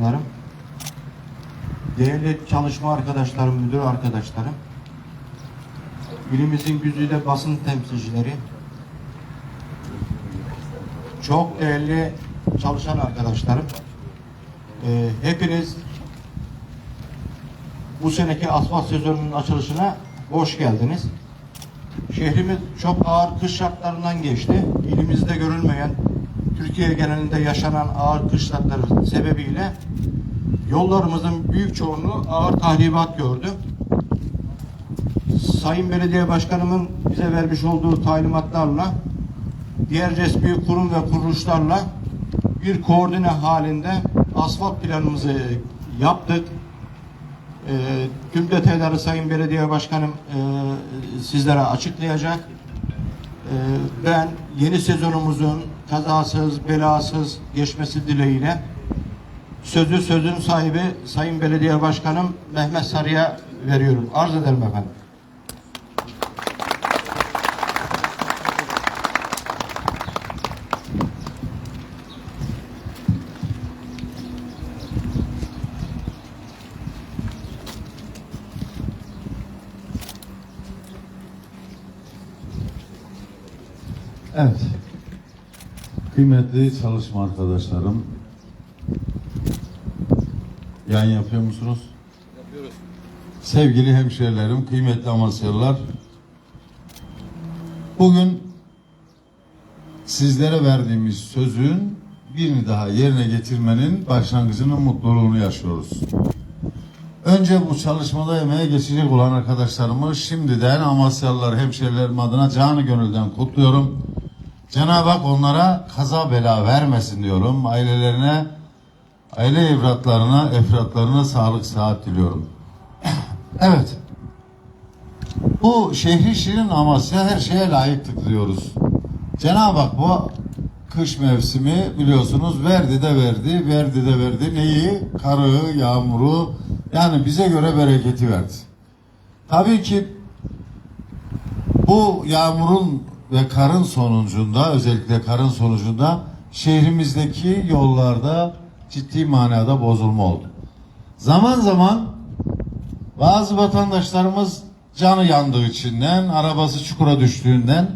Arkadaşlarım, değerli çalışma arkadaşlarım, müdür arkadaşlarım, ilimizin güzide basın temsilcileri, çok değerli çalışan arkadaşlarım, e, hepiniz bu seneki asfalt sezonunun açılışına hoş geldiniz. Şehrimiz çok ağır kış şartlarından geçti. İlimizde görülmeyen, Türkiye genelinde yaşanan ağır kış şartları sebebiyle yollarımızın büyük çoğunluğu ağır tahribat gördü. Sayın Belediye Başkanımın bize vermiş olduğu talimatlarla diğer resmi kurum ve kuruluşlarla bir koordine halinde asfalt planımızı yaptık. Ee, tüm detayları Sayın Belediye Başkanım e, sizlere açıklayacak. Ee, ben yeni sezonumuzun kazasız, belasız geçmesi dileğiyle sözü sözün sahibi Sayın Belediye Başkanım Mehmet Sarı'ya veriyorum. Arz ederim efendim. Evet. Kıymetli çalışma arkadaşlarım. Yayın yapıyor musunuz? Yapıyoruz. Sevgili hemşehrilerim, kıymetli Amasyalılar. Bugün sizlere verdiğimiz sözün birini daha yerine getirmenin başlangıcının mutluluğunu yaşıyoruz. Önce bu çalışmada emeğe geçecek olan arkadaşlarımı şimdiden Amasyalılar hemşehrilerim adına canı gönülden kutluyorum. Cenab-ı Hak onlara kaza bela vermesin diyorum. Ailelerine, aile evlatlarına, efratlarına sağlık sıhhat diliyorum. evet. Bu şehri şirin Amasya her şeye layıktık diyoruz. Cenab-ı Hak bu kış mevsimi biliyorsunuz verdi de verdi, verdi de verdi. Neyi? Karı, yağmuru yani bize göre bereketi verdi. Tabii ki bu yağmurun ve karın sonucunda özellikle karın sonucunda şehrimizdeki yollarda ciddi manada bozulma oldu. Zaman zaman bazı vatandaşlarımız canı yandığı içinden, arabası çukura düştüğünden,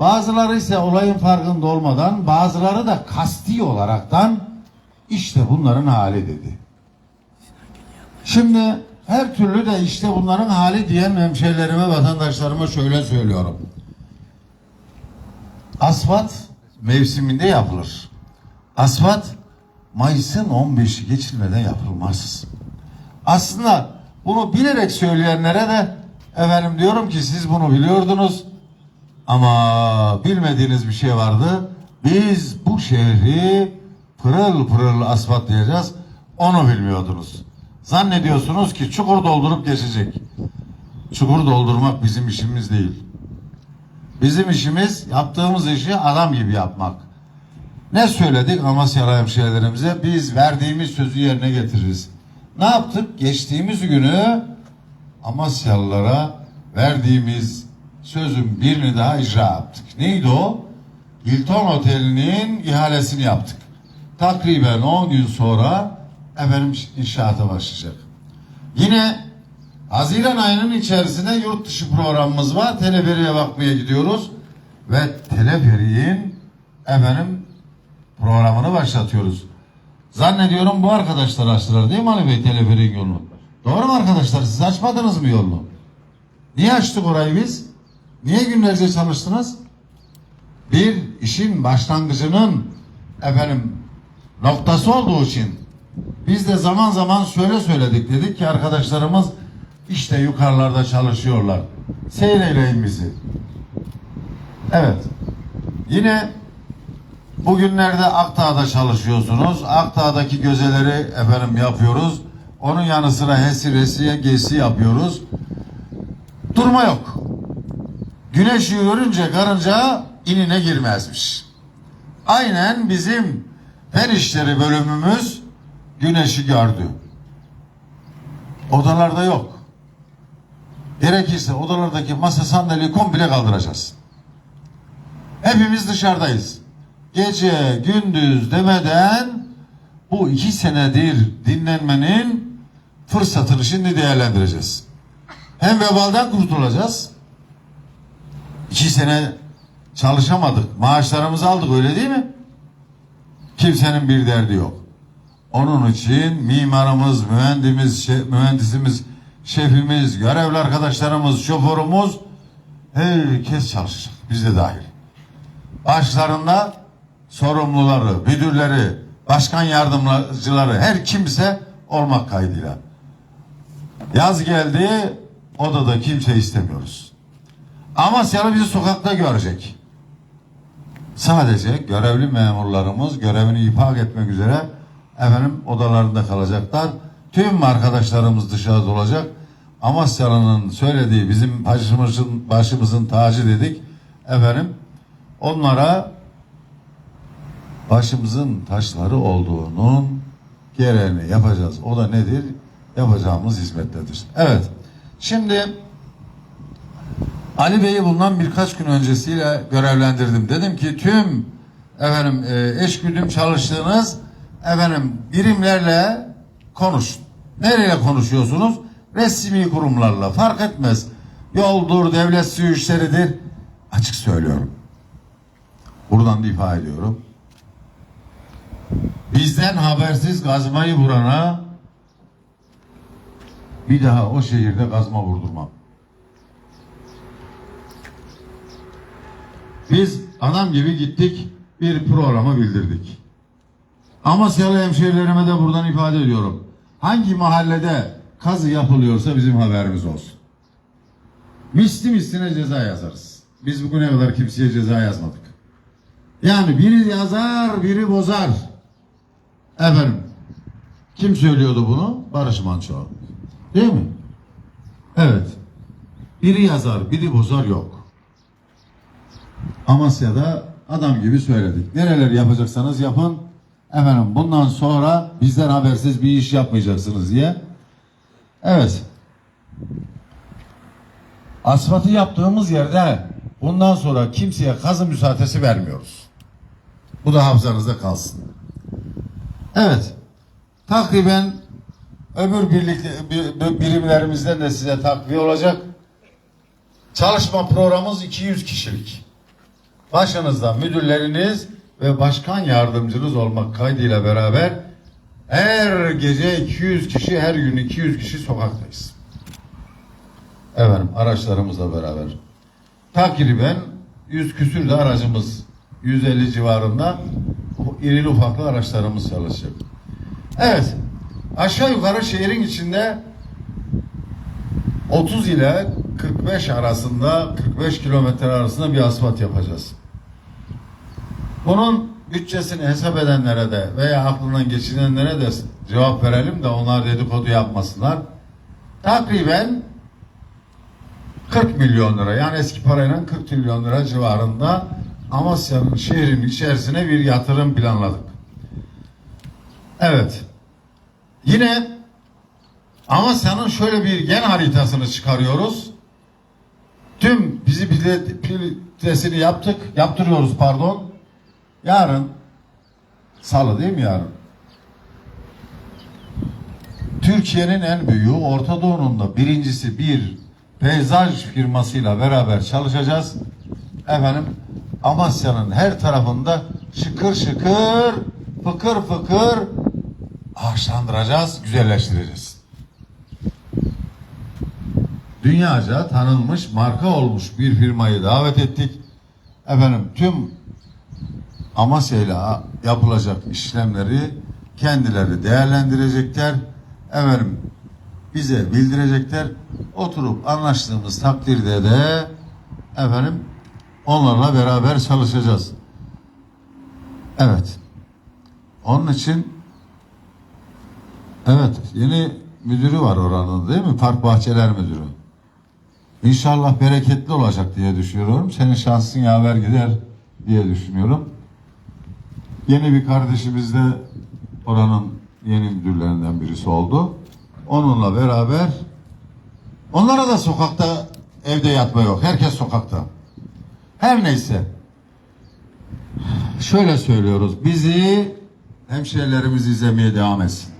bazıları ise olayın farkında olmadan, bazıları da kasti olaraktan işte bunların hali dedi. Şimdi her türlü de işte bunların hali diyen hemşehrilerime, vatandaşlarıma şöyle söylüyorum. Asfalt mevsiminde yapılır. Asfalt Mayıs'ın 15'i geçilmeden yapılmaz. Aslında bunu bilerek söyleyenlere de efendim diyorum ki siz bunu biliyordunuz ama bilmediğiniz bir şey vardı. Biz bu şehri pırıl pırıl asfaltlayacağız. Onu bilmiyordunuz. Zannediyorsunuz ki çukur doldurup geçecek. Çukur doldurmak bizim işimiz değil. Bizim işimiz yaptığımız işi adam gibi yapmak. Ne söyledik Amasyalı hemşehrilerimize? Biz verdiğimiz sözü yerine getiririz. Ne yaptık? Geçtiğimiz günü Amasyalılara verdiğimiz sözün birini daha icra yaptık. Neydi o? Hilton Oteli'nin ihalesini yaptık. Takriben 10 gün sonra efendim inşaata başlayacak. Yine Haziran ayının içerisinde yurt dışı programımız var. Teleferiye bakmaya gidiyoruz. Ve teleferiğin efendim programını başlatıyoruz. Zannediyorum bu arkadaşlar açtılar değil mi Ali Bey teleferiğin yolunu? Doğru mu arkadaşlar? Siz açmadınız mı yolunu? Niye açtık orayı biz? Niye günlerce çalıştınız? Bir işin başlangıcının efendim noktası olduğu için biz de zaman zaman söyle söyledik dedik ki arkadaşlarımız işte yukarılarda çalışıyorlar. Seyreleyin bizi. Evet. Yine bugünlerde Akdağ'da çalışıyorsunuz. Akdağ'daki gözeleri efendim yapıyoruz. Onun yanı sıra HES'i, RES'i, GES'i yapıyoruz. Durma yok. Güneşi görünce karınca inine girmezmiş. Aynen bizim fen bölümümüz güneşi gördü. Odalarda yok. Gerekirse odalardaki masa sandalyeyi komple kaldıracağız. Hepimiz dışarıdayız. Gece gündüz demeden bu iki senedir dinlenmenin fırsatını şimdi değerlendireceğiz. Hem vebalden kurtulacağız. İki sene çalışamadık. Maaşlarımızı aldık öyle değil mi? Kimsenin bir derdi yok. Onun için mimarımız, mühendimiz, şe- mühendisimiz, şefimiz, görevli arkadaşlarımız, şoförümüz herkes çalışacak. Biz de dahil. Başlarında sorumluları, müdürleri, başkan yardımcıları her kimse olmak kaydıyla. Yaz geldi, odada kimse istemiyoruz. Amasyalı bizi sokakta görecek. Sadece görevli memurlarımız görevini ipak etmek üzere efendim odalarında kalacaklar. Tüm arkadaşlarımız dışarıda olacak. Amasyalı'nın söylediği bizim başımızın, başımızın tacı dedik. Efendim onlara başımızın taşları olduğunun gereğini yapacağız. O da nedir? Yapacağımız hizmettedir. Evet. Şimdi Ali Bey'i bundan birkaç gün öncesiyle görevlendirdim. Dedim ki tüm efendim eş güdüm çalıştığınız efendim birimlerle konuşun. Nereyle konuşuyorsunuz? Resmi kurumlarla fark etmez. Yoldur, devlet su işleridir. Açık söylüyorum. Buradan da ifade ediyorum. Bizden habersiz gazmayı vurana bir daha o şehirde gazma vurdurmam. Biz adam gibi gittik bir programa bildirdik. Amasyalı hemşehrilerime de buradan ifade ediyorum. Hangi mahallede kazı yapılıyorsa bizim haberimiz olsun. Misli misline ceza yazarız. Biz bugüne kadar kimseye ceza yazmadık. Yani biri yazar, biri bozar. Efendim, kim söylüyordu bunu? Barış Manço. Değil mi? Evet. Biri yazar, biri bozar yok. Amasya'da adam gibi söyledik. Nereleri yapacaksanız yapın. Efendim bundan sonra bizden habersiz bir iş yapmayacaksınız diye. Evet. Asfaltı yaptığımız yerde bundan sonra kimseye kazı müsaadesi vermiyoruz. Bu da hafızanızda kalsın. Evet. Takriben öbür birlikte bir- birimlerimizden de size takviye olacak. Çalışma programımız 200 kişilik. Başınızda müdürleriniz ve başkan yardımcınız olmak kaydıyla beraber her gece 200 kişi, her gün 200 kişi sokaktayız. Efendim araçlarımızla beraber. Takriben 100 küsür de aracımız 150 civarında irili ufaklı araçlarımız çalışacak. Evet. Aşağı yukarı şehrin içinde 30 ile 45 arasında 45 kilometre arasında bir asfalt yapacağız. Bunun bütçesini hesap edenlere de veya aklından geçirenlere de cevap verelim de onlar dedikodu yapmasınlar. Takriben 40 milyon lira yani eski parayla 40 milyon lira civarında Amasya'nın şehrin içerisine bir yatırım planladık. Evet. Yine Amasya'nın şöyle bir gen haritasını çıkarıyoruz. Tüm bizi pilotesini yaptık, yaptırıyoruz pardon. Yarın salı değil mi yarın? Türkiye'nin en büyüğü Orta Doğu'nun da birincisi bir peyzaj firmasıyla beraber çalışacağız. Efendim Amasya'nın her tarafında şıkır şıkır, fıkır fıkır ağaçlandıracağız, güzelleştireceğiz. Dünyaca tanınmış, marka olmuş bir firmayı davet ettik. Efendim tüm Amasya ile yapılacak işlemleri kendileri değerlendirecekler. Efendim bize bildirecekler. Oturup anlaştığımız takdirde de efendim onlarla beraber çalışacağız. Evet. Onun için evet yeni müdürü var oranın değil mi? Park Bahçeler Müdürü. İnşallah bereketli olacak diye düşünüyorum. Senin şansın yaver gider diye düşünüyorum. Yeni bir kardeşimiz de oranın yeni müdürlerinden birisi oldu. Onunla beraber onlara da sokakta evde yatma yok. Herkes sokakta. Her neyse. Şöyle söylüyoruz. Bizi hemşehrilerimiz izlemeye devam etsin.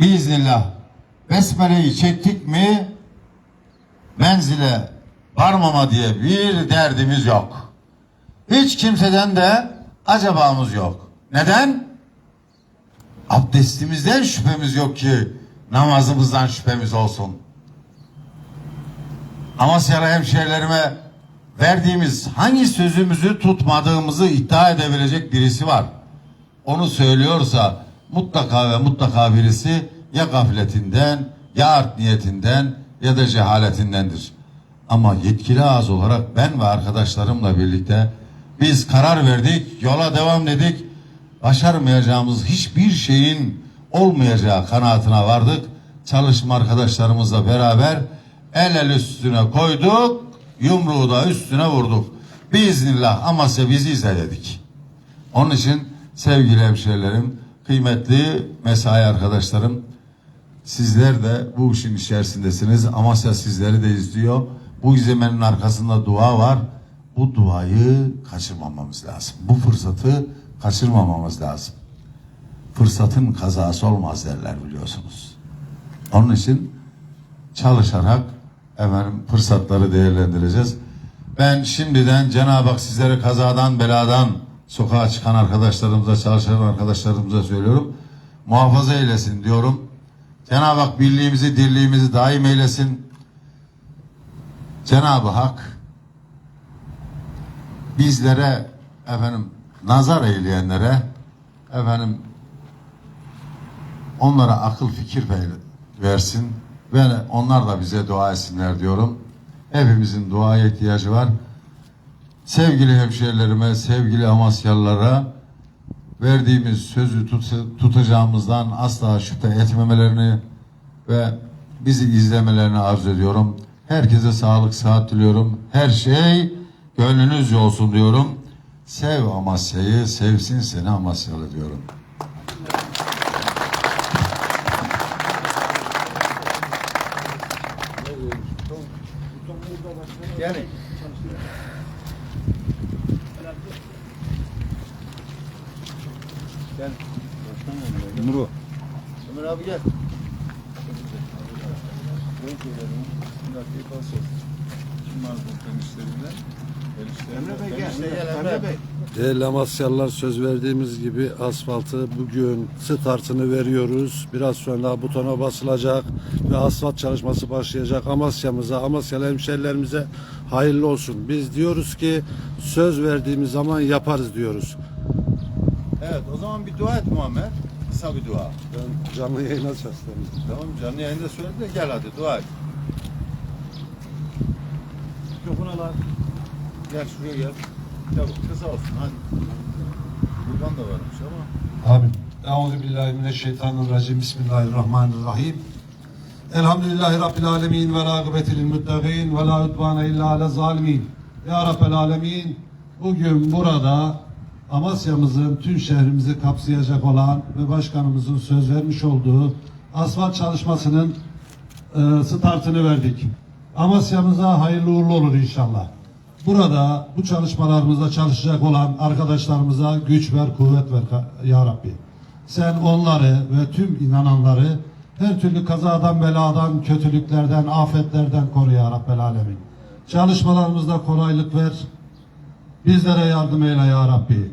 Biiznillah Besmele'yi çektik mi menzile varmama diye bir derdimiz yok. Hiç kimseden de acabamız yok. Neden? Abdestimizden şüphemiz yok ki namazımızdan şüphemiz olsun. Amasyalı hemşehrilerime verdiğimiz hangi sözümüzü tutmadığımızı iddia edebilecek birisi var. Onu söylüyorsa mutlaka ve mutlaka birisi ya gafletinden ya art niyetinden ya da cehaletindendir. Ama yetkili ağız olarak ben ve arkadaşlarımla birlikte biz karar verdik, yola devam dedik. Başarmayacağımız hiçbir şeyin olmayacağı kanaatine vardık. Çalışma arkadaşlarımızla beraber el el üstüne koyduk, yumruğu da üstüne vurduk. Biiznillah Amasya bizi izle dedik. Onun için sevgili hemşehrilerim, kıymetli mesai arkadaşlarım, sizler de bu işin içerisindesiniz. Amasya sizleri de izliyor. Bu izlemenin arkasında dua var. Bu duayı kaçırmamamız lazım. Bu fırsatı kaçırmamamız lazım. Fırsatın kazası olmaz derler biliyorsunuz. Onun için çalışarak efendim fırsatları değerlendireceğiz. Ben şimdiden Cenab-ı Hak sizlere kazadan beladan sokağa çıkan arkadaşlarımıza, çalışan arkadaşlarımıza söylüyorum. Muhafaza eylesin diyorum. Cenab-ı Hak birliğimizi, dirliğimizi daim eylesin. Cenab-ı Hak bizlere efendim nazar eyleyenlere efendim onlara akıl fikir ver- versin ve onlar da bize dua etsinler diyorum. Hepimizin duaya ihtiyacı var. Sevgili hemşehrilerime, sevgili Amasyalılara verdiğimiz sözü tut- tutacağımızdan asla şüphe etmemelerini ve bizi izlemelerini arzu ediyorum. Herkese sağlık, sıhhat diliyorum. Her şey gönlünüzce olsun diyorum. Sev Amasya'yı, sevsin seni Amasyalı diyorum. Yani Gel. Yumru. Ömer abi gel. Kim var bu işlerinden? Emre Bey gel. Emre Bey. Değerli Amasyalılar söz verdiğimiz gibi asfaltı bugün startını veriyoruz. Biraz sonra butona basılacak ve asfalt çalışması başlayacak. Amasya'mıza, Amasyalı hemşerilerimize hayırlı olsun. Biz diyoruz ki söz verdiğimiz zaman yaparız diyoruz. Evet o zaman bir dua et Muammer. Kısa bir dua. Ben canlı yayına seslendim. Tamam canlı yayında söyle de gel hadi dua et. Al. Gel şuraya gel. Çabuk kısa olsun hadi. Kurban da varmış ama. Amin. Euzu billahi mineşşeytanirracim. Bismillahirrahmanirrahim. Elhamdülillahi Rabbil alemin ve râgıbetil muttaqin ve la udvane illa ale zalimin. Ya Rabbel alemin bugün burada Amasya'mızın tüm şehrimizi kapsayacak olan ve başkanımızın söz vermiş olduğu asfalt çalışmasının e, startını verdik. Amasya'mıza hayırlı uğurlu olur inşallah. Burada bu çalışmalarımızda çalışacak olan arkadaşlarımıza güç ver, kuvvet ver ya Rabbi. Sen onları ve tüm inananları her türlü kazadan, beladan, kötülüklerden, afetlerden koru ya Rabbel Alemin. Çalışmalarımızda kolaylık ver. Bizlere yardım eyle ya Rabbi.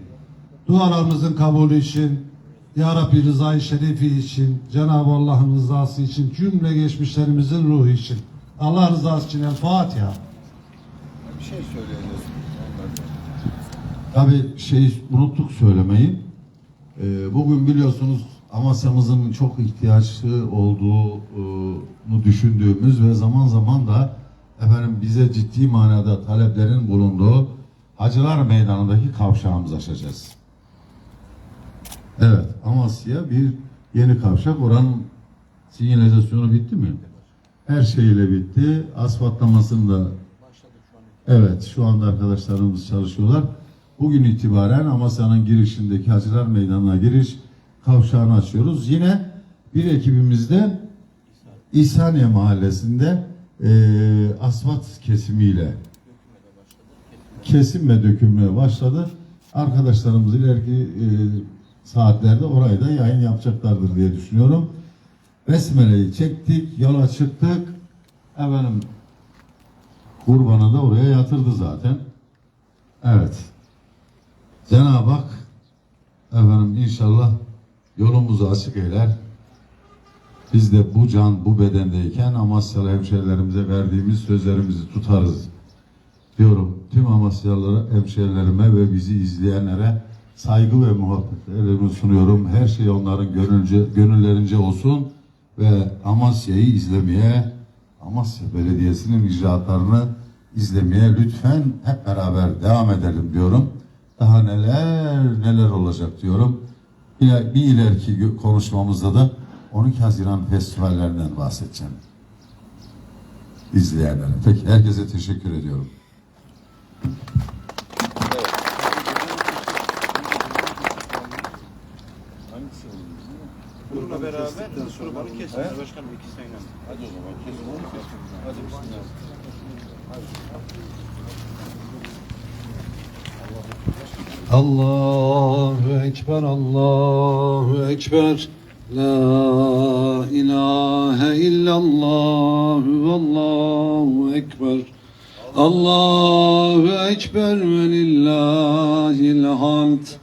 Dualarımızın kabulü için, Ya Rabbi rızayı şerifi için, Cenab-ı Allah'ın rızası için, cümle geçmişlerimizin ruhu için. Allah rızası için El Fatiha. Şey söyleyeceğiz. Tabii şey unuttuk söylemeyi. Ee, bugün biliyorsunuz Amasya'mızın çok ihtiyaçlı olduğunu düşündüğümüz ve zaman zaman da efendim bize ciddi manada taleplerin bulunduğu Hacılar Meydanı'ndaki kavşağımızı açacağız. Evet, Amasya bir yeni kavşak. Oranın sinyalizasyonu bitti mi? Her şeyle bitti. Asfaltlamasını da Evet, şu anda arkadaşlarımız çalışıyorlar. Bugün itibaren Amasya'nın girişindeki Hacılar Meydanı'na giriş kavşağını açıyoruz. Yine bir ekibimizde İhsaniye Mahallesi'nde eee asfalt kesimiyle kesim ve dökümüne başladı. Arkadaşlarımız ileriki eee, saatlerde orayı da yayın yapacaklardır diye düşünüyorum. Besmele'yi çektik, yola çıktık. Efendim kurbanı da oraya yatırdı zaten. Evet. Cenab-ı Hak efendim inşallah yolumuzu açık eyler. Biz de bu can bu bedendeyken Amasyalı hemşehrilerimize verdiğimiz sözlerimizi tutarız diyorum. Tüm Amasyalılara, hemşehrilerime ve bizi izleyenlere saygı ve muhabbetlerimi sunuyorum. Her şey onların gönülce, gönüllerince olsun ve Amasya'yı izlemeye, Amasya Belediyesi'nin icraatlarını izlemeye lütfen hep beraber devam edelim diyorum. Daha neler neler olacak diyorum. Bir, bir ileriki konuşmamızda da 12 Haziran festivallerinden bahsedeceğim. İzleyenlere. Peki herkese teşekkür ediyorum. Kurumla beraber kurbanı kesmez başkanım ikisiyle. Hadi o zaman kesin onu kesin. Hadi bismillah. Allahu Ekber, Allahu Ekber. La ilahe illallah, Allahu Ekber. Allahu Ekber ve lillahil hamd.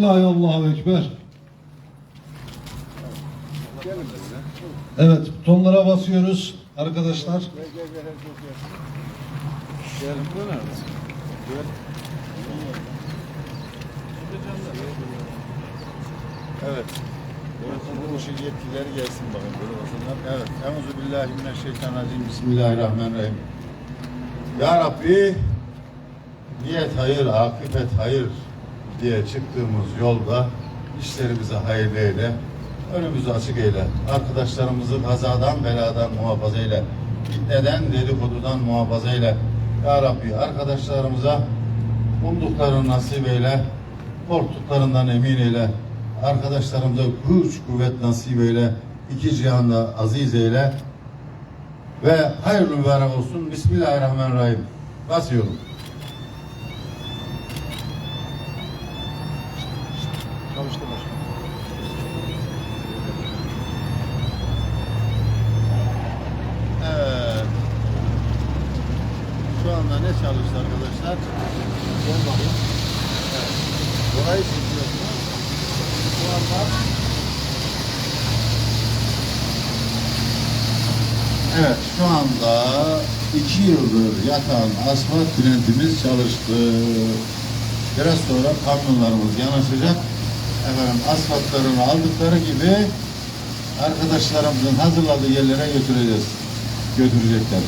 Bismillahirrahmanirrahim. Allahu Ekber. Evet, butonlara basıyoruz arkadaşlar. Evet. Bu işin yetkileri gelsin bakın böyle olsunlar. Evet. Euzu billahi mineşşeytanirracim. Bismillahirrahmanirrahim. Ya Rabbi niyet hayır, akıbet hayır diye çıktığımız yolda işlerimizi hayırlı eyle. Önümüzü açık eyle. Arkadaşlarımızı kazadan, beladan muhafaza eyle. Fitneden, dedikodudan muhafaza eyle. Ya Rabbi arkadaşlarımıza umduklarını nasip eyle. Korktuklarından emin eyle. Arkadaşlarımıza güç, kuvvet nasip eyle. İki cihanda aziz eyle. Ve hayırlı mübarek olsun. Bismillahirrahmanirrahim. Basıyorum. Başkanım. Evet. Şu anda ne çalıştı arkadaşlar? Gel bakayım. Evet. Burayı çekiyorsunuz. Şu anda Evet şu anda iki yıldır yatan asfalt plantimiz çalıştı. Biraz sonra kamyonlarımız yanaşacak. Efendim asfaltlarını aldıkları gibi arkadaşlarımızın hazırladığı yerlere götüreceğiz. Götürecekler.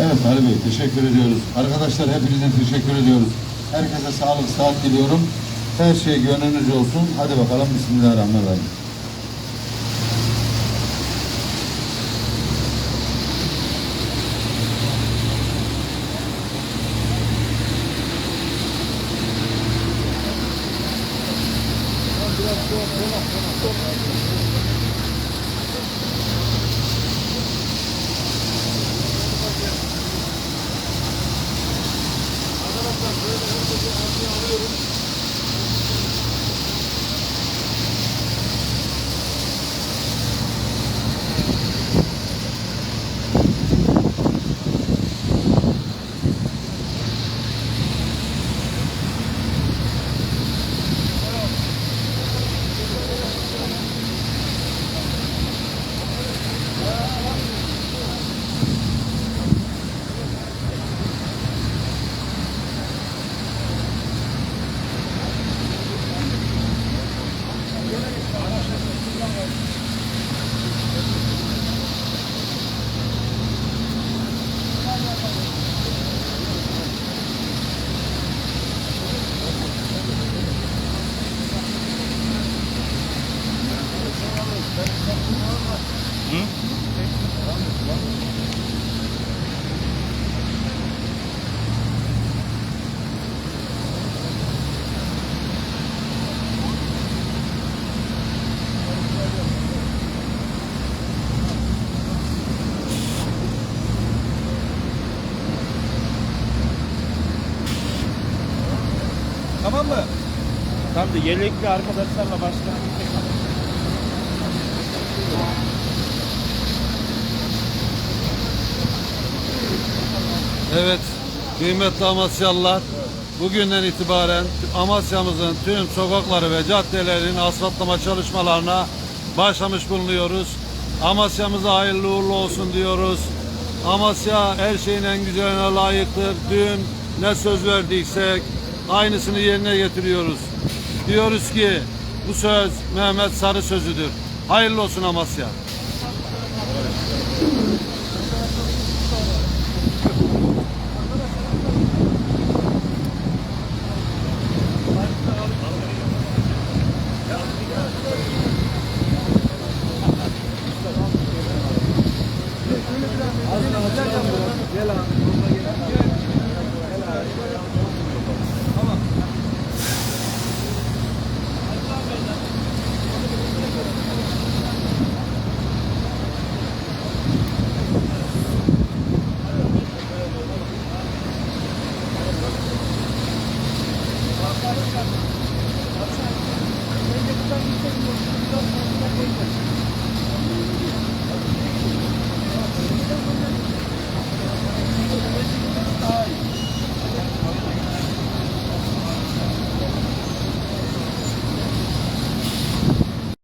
Evet Ali Bey teşekkür ediyoruz. Arkadaşlar hepinize teşekkür ediyoruz. Herkese sağlık, sağlık diliyorum. Her şey gönlünüzce olsun. Hadi bakalım Bismillahirrahmanirrahim. Tamam mı? Tamam da yelekli arkadaşlarla başla. Evet, kıymetli Amasyalılar, bugünden itibaren Amasya'mızın tüm sokakları ve caddelerin asfaltlama çalışmalarına başlamış bulunuyoruz. Amasya'mıza hayırlı uğurlu olsun diyoruz. Amasya her şeyin en güzeline layıktır. Dün ne söz verdiysek aynısını yerine getiriyoruz. Diyoruz ki bu söz Mehmet Sarı sözüdür. Hayırlı olsun Amasya. Gel abi. Gel abi. Gel abi.